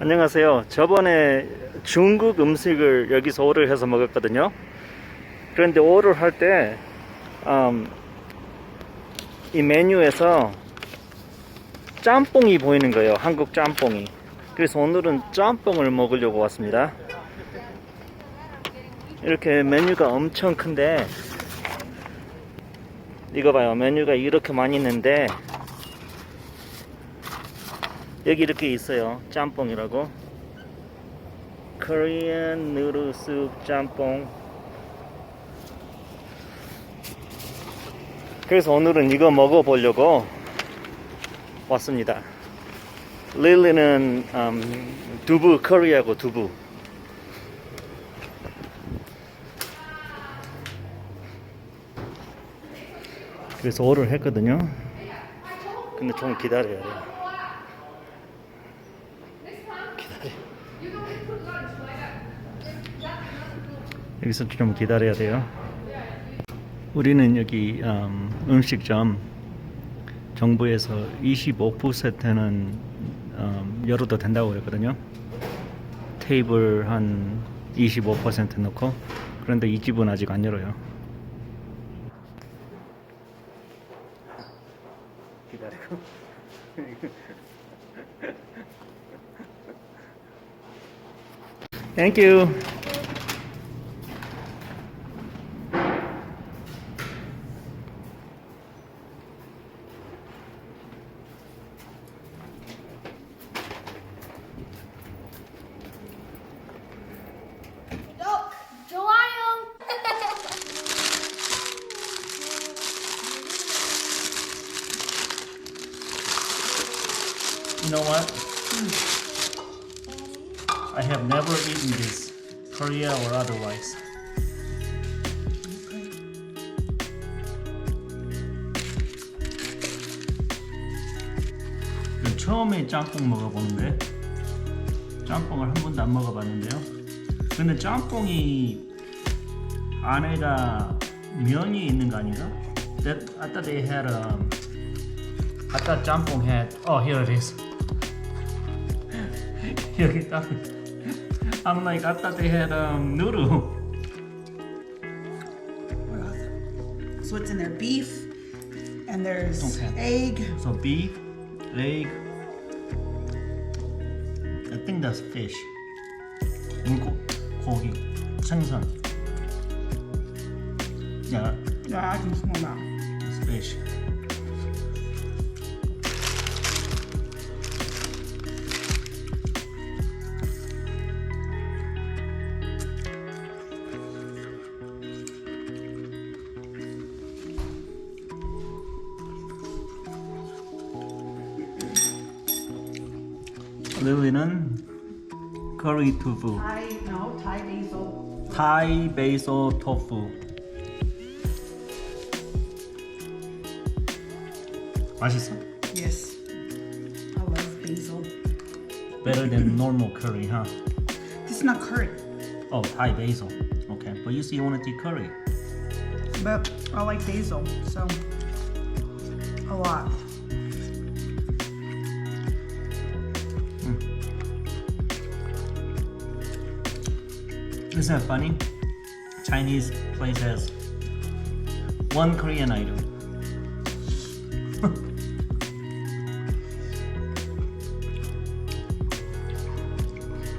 안녕하세요. 저번에 중국 음식을 여기서 오를 해서 먹었거든요. 그런데 오를 할 때, 음, 이 메뉴에서 짬뽕이 보이는 거예요. 한국 짬뽕이. 그래서 오늘은 짬뽕을 먹으려고 왔습니다. 이렇게 메뉴가 엄청 큰데, 이거 봐요. 메뉴가 이렇게 많이 있는데, 여기 이렇게 있어요. 짬뽕이라고. Korean noodle soup 짬뽕. 그래서 오늘은 이거 먹어보려고 왔습니다. 릴리는 음, 두부 커리하고 두부. 그래서 오를 했거든요. 근데 좀 기다려야 돼요. 여기서 좀 기다려야 돼요. 우리는 여기 음, 식점 정부에서 25%는 음, 열어도 된다고 그랬거든요. 테이블 한 25% 넣고 그런데 이 집은 아직 안 열어요. 기다리고. Thank you. 어, 좋아요. You know what? I have never eaten this, Korea or otherwise. 이건 처음에 짬뽕 먹어보는데 짬뽕을 한 번도 안 먹어봤는데요. 근데 짬뽕이 안에가 면이 있는 거 아닌가? That, I thought they had um, I thought 짬뽕 had. Oh, here it is. 여기 있다. I'm like, I thought they had um, noodle. What else? So it's in there beef, and there's Okay. egg. So beef, egg. I think that's fish. 물고, 고기, 생선. Yeah, Yeah, I can smell that. it's fish. 릴리는 커리 두부, Thai, no, Thai basil. 타이 베이소 토fu. 맛있어? Yes. I love basil. Better than normal curry, huh? This is not curry, Oh, Thai basil. Okay, but you say you want to eat curry. but I like basil, so a lot. Isn't that funny? Chinese place has one Korean item.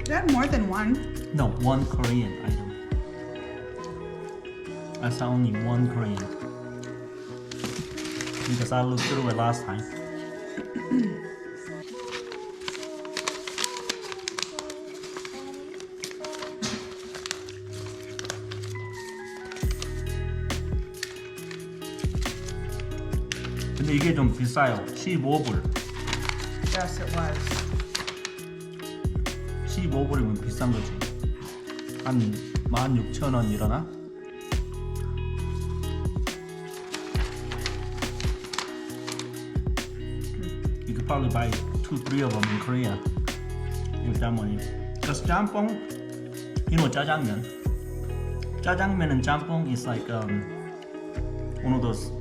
Is that more than one. No, one Korean item. That's only one Korean. Because I looked through it last time. 근데 이게 좀 비싸요. 15불. Yes, it was. 15불이면 비싼 거지. 한 16,000원 이러나? You could probably buy two, three of them in Korea with that money. Because 짬뽕, you know 짜장면. 짜장면 and 짬뽕 is like um, one of those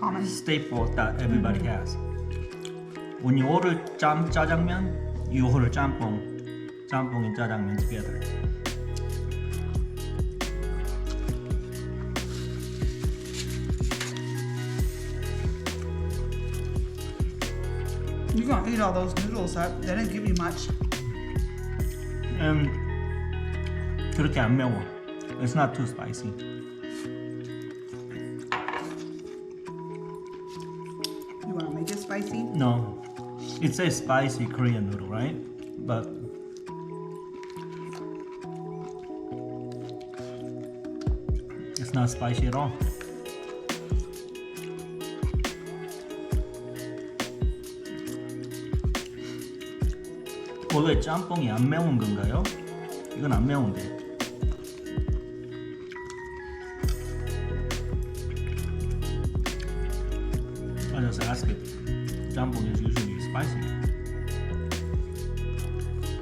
Common. staple that everybody has. When you order 짬 짜장면, 유호를 짬뽕, 짬뽕 and 짜장면 together. You're gonna eat all those noodles up. They didn't give you much. 음, 그렇게 안 매워. It's not too spicy. No, it's a spicy Korean noodle, right? But it's not spicy at all. 원래 짬뽕이 안 매운 건가요? 이건 안 매운데. Ask it. 짬뽕 is usually spicy.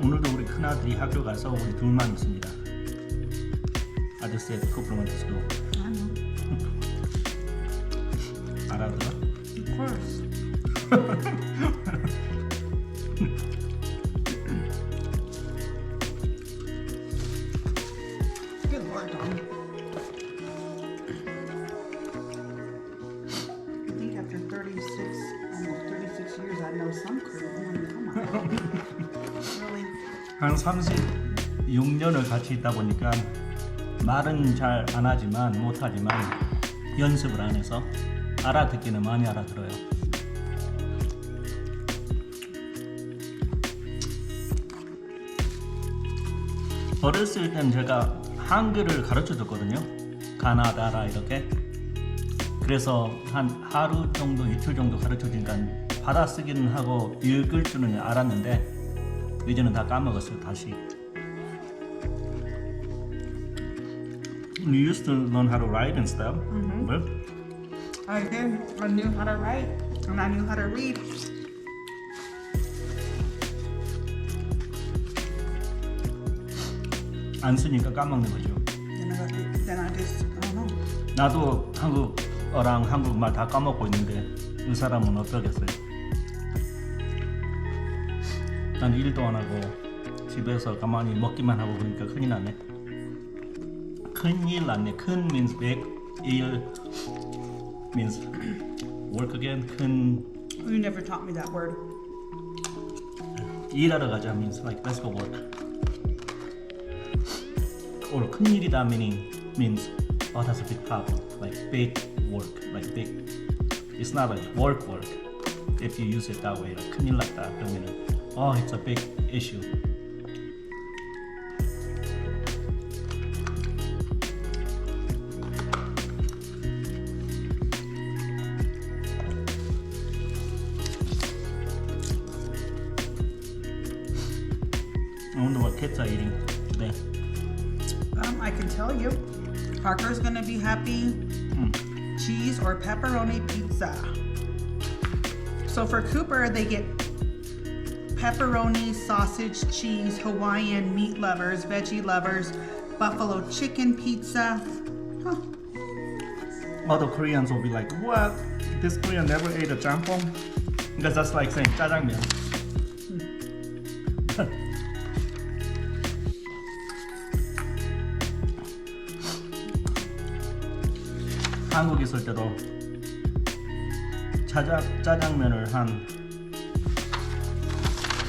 오늘도 우리 큰 아들이 학교 가서 우리 둘만 있습니다. I just said couple went to school. I know. 알아들어? Of course. Good lord, Don. 한 36년을 같이 있다 보니까 말은 잘 안 하지만 못 하지만 연습을 안 해서 알아듣기는 많이 알아들어요. 어렸을 땐 제가 한글을 가르쳐 줬거든요. 가나다라 이렇게. 그래서 한 하루 정도, 이틀 정도 가르쳐 주니까 받아쓰기는 하고 읽을 줄은 알았는데 이제는 다 까먹었어요 다시. You used to learn how to write and stuff. Well, I did. I knew how to write and I knew how to read. 안 쓰니까 까먹는 거죠. Then I, then I just, I don't know. 나도 한국어랑 한국말 다 까먹고 있는데 이 사람은 어떠겠어요? 난 일도 안 하고 집에서 가만히 먹기만 하고 그러니까 큰일 나네. 큰일 났네. 큰 means big, 일 means work again. 큰 You never taught me that word. 일하러 가자 means like let's go work. Or 큰일이다 meaning means oh that's a big problem like big work like big. It's not like work work. If you use it that way like 큰일 났다 그러면은 oh it's a big issue. I wonder what kids are eating today. Um, I can tell you. Parker's gonna be happy. Cheese or pepperoni pizza. So for Cooper, they get pepperoni, sausage, cheese, Hawaiian meat lovers, veggie lovers, buffalo chicken pizza. Huh. Other Koreans will be like, what? This Korean never ate a jjampong? Because that's like saying 짜장면. 한국 있을 때도 짜장, 짜장면을 한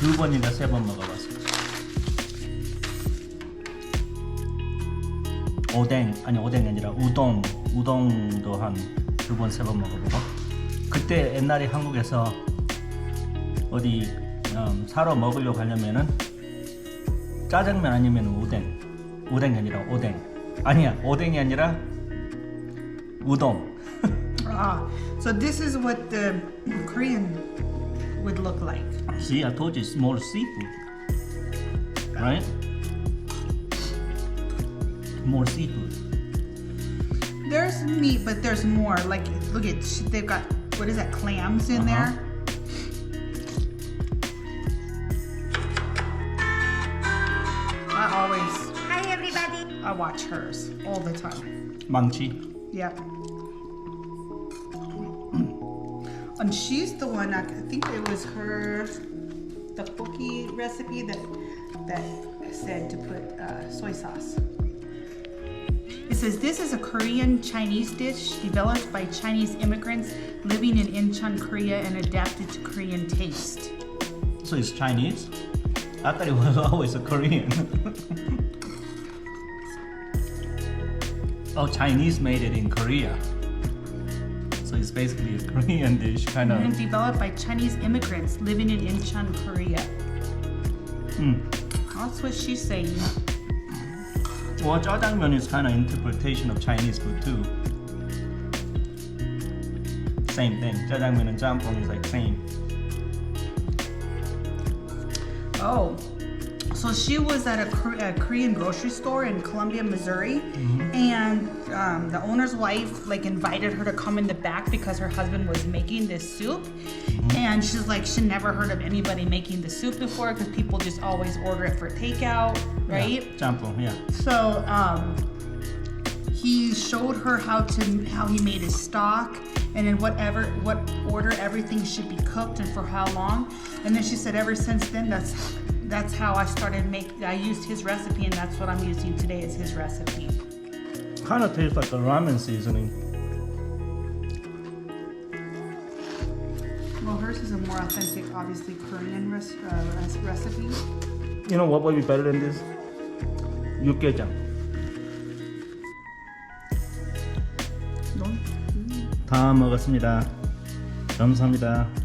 두 번인가 세번 먹어봤어요. 오뎅 아니 오뎅이 아니라 우동 우동도 한 두 번 세 번 먹어보고. 그때 옛날에 한국에서 어디 음, 사러 먹으려고 하려면은 짜장면 아니면 우댕 우댕이 아니라 오뎅. 아니야 오뎅이 아니라 우동. Ah, so this is what the Korean would look like. See I told you it's more seafood right more seafood There's meat, but there's more. Like, look at they've got what is that? Clams in Uh-huh. there. I always, Hi, everybody. I watch hers all the time. 망치 Yep. And she's the one. I think it was her the tteokbokki recipe that that said to put uh, soy sauce. It says this is a Korean Chinese dish developed by Chinese immigrants living in Incheon, Korea, and adapted to Korean taste. So it's Chinese? I thought it was always a Korean. oh, Chinese made it in Korea. So it's basically a Korean dish, kind of. Developed by Chinese immigrants living in Incheon, Korea. Mm. That's what she's saying. Well, jjajangmyeon is kind of interpretation of Chinese food too. Same thing. Jjajangmyeon and jjampong is like same. Oh, so she was at a, Kor- a Korean grocery store in Columbia, Missouri, and um, the owner's wife like invited her to come in the back because her husband was making this soup, and she's like she never heard of anybody making the soup before because people just always order it for takeout, right? Yeah, yeah. So um, he showed her how to how he made his stock and in whatever what order everything should be cooked and for how long. And then she said ever since then that's that's how I started make I used his recipe and that's what I'm using today is his recipe. Kind of tastes like a ramen seasoning. Well, hers is a more authentic, obviously Korean res- uh, res- recipe. You know what would be better than this? 육개장. 다 먹었습니다. 감사합니다.